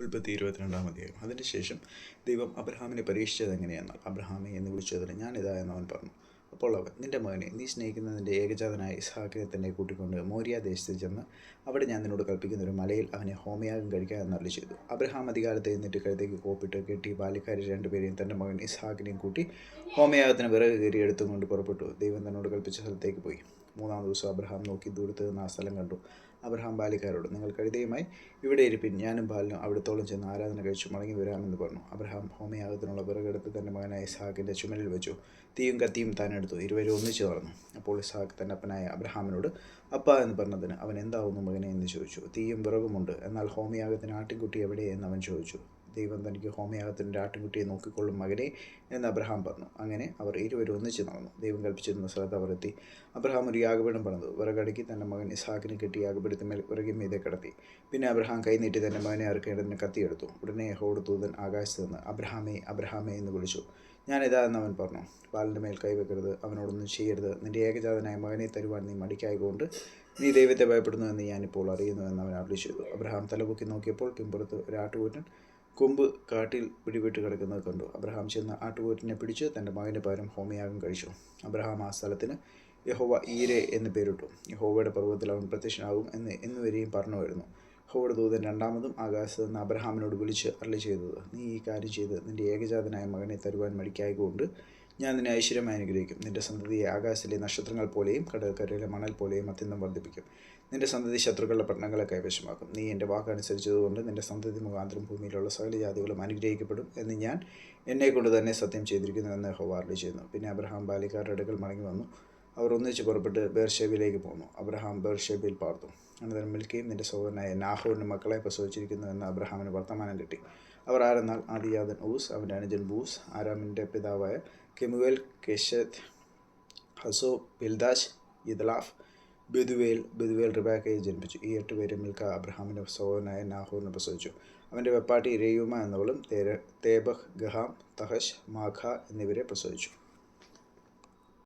ഉൽപ്പത്തി ഇരുപത്തിരണ്ടാം അധ്യായം. അതിനുശേഷം ദൈവം അബ്രഹാമിനെ പരീക്ഷിച്ചത് എങ്ങനെയെന്നാൽ അബ്രഹാമെ എന്ന് വിളിച്ചതിന് ഞാനിതാ എന്ന് അവൻ പറഞ്ഞു. അപ്പോൾ അവൻ നിന്റെ മകനെ നീ സ്നേഹിക്കുന്ന നിന്റെ ഏകജാതനായ ഇസ്ഹാക്കിനെ തന്നെ കൂട്ടിക്കൊണ്ട് മോരിയ ദേശത്ത് ചെന്ന് അവിടെ ഞാൻ നിന്നോട് കൽപ്പിക്കുന്ന ഒരു മലയിൽ അവനെ ഹോമയാഗം കഴിക്കാൻ എന്നറിയി ചെയ്തു. അബ്രഹാം അധികാരത്തെ എന്നിട്ട് കഴുത്തേക്ക് കോപ്പിട്ട് കെട്ടി ബാല്യക്കാരി രണ്ടുപേരെയും തന്റെ മകൻ ഇസ്ഹാക്കിനെയും കൂട്ടി ഹോമയാഗത്തിന് വിറക് കയറി എടുത്തുകൊണ്ട് പുറപ്പെട്ടു. ദൈവം തന്നോട് കൽപ്പിച്ച സ്ഥലത്തേക്ക് പോയി. മൂന്നാം ദിവസം അബ്രഹാം നോക്കി ദൂരത്ത് നിന്ന് ആ സ്ഥലം കണ്ടു. അബ്രഹാം ബാലിക്കാരോട് നിങ്ങൾ കഴുതയുമായി ഇവിടെ ഇരിപ്പിൻ. ഞാനും ബാലിനും അവിടത്തോളം ചെന്ന് ആരാധന കഴിച്ചു മടങ്ങി വരാമെന്ന് പറഞ്ഞു. അബ്രഹാം ഹോമയാഗത്തിനുള്ള വിറകെടുത്ത് തന്റെ മകനായ ഇസ്ഹാക്കിന്റെ ചുമലിൽ വെച്ചു. തീയും കത്തിയും താൻ എടുത്തു. ഇരുവരും ഒന്നിച്ചു നടന്നു. അപ്പോൾ ഇസ്ഹാക്ക് തന്റെ അപ്പനായ അബ്രഹാമിനോട് അപ്പ എന്ന് പറഞ്ഞതിന് അവൻ എന്താവുന്നു മകനെ? എന്ന് ചോദിച്ചു. തീയും വിറകുമുണ്ട്. എന്നാൽ ഹോമയാഗത്തിന് ആട്ടിൻകുട്ടി എവിടെ എന്ന് അവൻ ചോദിച്ചു. ദൈവം തനിക്ക് ഹോമയാഗത്തിന്റെ ആട്ടിൻകുട്ടിയെ നോക്കിക്കൊള്ളും മകനെ എന്ന് അബ്രഹാം പറഞ്ഞു. അങ്ങനെ അവർ ഇരുവരും ഒന്നിച്ച് നടന്നു. ദൈവം കൽപ്പിച്ചിരുന്ന സ്ഥലത്ത് അവർ എത്തി. അബ്രഹാം ഒരു യാഗപീഠം പണിതു. വിറകടുക്കി തന്റെ മകൻ ഇസാക്കിന് കെട്ടി യാഗപീഠത്തിന്മേൽ വിറകിൻ മീതെ കിടത്തി. പിന്നെ അബ്രഹാം കൈനീട്ടി തന്റെ മകനെ അറുക്കേണ്ടതിന് കത്തിയെടുത്തു. ഉടനെ ഹോട് തൂതൻ ആകാശത്ത് നിന്ന് അബ്രഹാമേ അബ്രഹാമേ എന്ന് വിളിച്ചു. ഞാനിതാ എന്ന് അവൻ പറഞ്ഞു. ബാലിന്റെ മേൽ കൈവെക്കരുത് അവനോടൊന്നും ചെയ്യരുത്. നിന്റെ ഏകജാതനായ മകനെ തരുവാൻ നീ മടിക്കായതുകൊണ്ട് നീ ദൈവത്തെ ഭയപ്പെടുന്നു എന്ന് ഞാനിപ്പോൾ അറിയുന്നു എന്ന് അവൻ അറിയിച്ചു അബ്രഹാം തലപൊക്കി നോക്കിയപ്പോൾ പിമ്പുറത്ത് ഒരു ആട്ടുകൂറ്റൻ കൊമ്പ് കാട്ടിൽ പിടിപെട്ട് കിടക്കുന്നത് കണ്ടു. അബ്രഹാം ചെന്ന് ആട്ടുപോറ്റിനെ പിടിച്ച് തന്റെ മകന്റെ പകരം ഹോമയാഗം കഴിച്ചു. അബ്രഹാം ആ സ്ഥലത്തിന് യഹോവ ഈരെ എന്ന് പേരിട്ടു. യഹോവയുടെ പർവതത്തിൽ അവൻ പ്രത്യക്ഷനാകും എന്ന് എന്നുവരെയും പറഞ്ഞു വരുന്നു യഹോവയുടെ ദൂതൻ രണ്ടാമതും ആകാശത്ത് നിന്ന് അബ്രഹാമിനോട് വിളിച്ച് അരളി ചെയ്തത് നീ ഈ കാര്യം ചെയ്ത് നിന്റെ ഏകജാതനായ മകനെ തരുവാൻ മടിക്കായതുകൊണ്ട് ഞാൻ നിന്നെ ഐശ്വര്യമായി അനുഗ്രഹിക്കും. നിന്റെ സന്തതിയെ ആകാശത്തിലെ നക്ഷത്രങ്ങൾ പോലെയും കടൽക്കരയിലെ മണൽ പോലെയും അത്യന്തം വർദ്ധിപ്പിക്കും. നിന്റെ സന്തതി ശത്രുക്കളുടെ പട്ടണങ്ങളെ കൈവശമാക്കും. നീ എന്റെ വാക്കനുസരിച്ചതുകൊണ്ട് നിന്റെ സന്തതി മുഖാന്തരം ഭൂമിയിലുള്ള സകല ജാതികളും അനുഗ്രഹിക്കപ്പെടും എന്ന് ഞാൻ എന്നെ കൊണ്ട് തന്നെ സത്യം ചെയ്തിരിക്കുന്നു എന്ന് ഹോവാർഡ് ചെയ്യുന്നു. പിന്നെ അബ്രഹാം ബാലിക്കാരുടെ അടുക്കൽ മടങ്ങി വന്നു. അവർ ഒന്നിച്ച് പുറപ്പെട്ട് ബേർഷേബിലേക്ക് പോന്നു. അബ്രഹാം ബേർഷേബിൽ പാർത്തു. അനന്തരം മിൽക്കയും നിന്റെ സഹോദരനായ നാഹോറിന്റെ മക്കളെ പ്രസവിച്ചിരിക്കുന്നു എന്ന് അബ്രഹാമിന് വർത്തമാനം കിട്ടി. അവർ ആരെന്നാൽ? ആദിയാദൻ ഊസ് അവന്റെ അനുജൻ ബൂസ് ആരാമിന്റെ പിതാവായ കെമുവേൽ കെഷത്ത് ഹസോ പിൽദാഷ് ഇദ്ലാഫ് ബിദുവേൽ ബിദുവേൽ റിബാക്കയെ ജന്മിച്ചു ഈ എട്ട് പേരും മിൽക്ക അബ്രഹാമിന്റെ സഹോദരനായ നാഹൂറിനെ പ്രസവിച്ചു. അവന്റെ വെപ്പാട്ടി രേയുമ എന്നവളും തേബഹ് ഗഹാം തഹഷ് മാഖ എന്നിവരെ പ്രസവിച്ചു.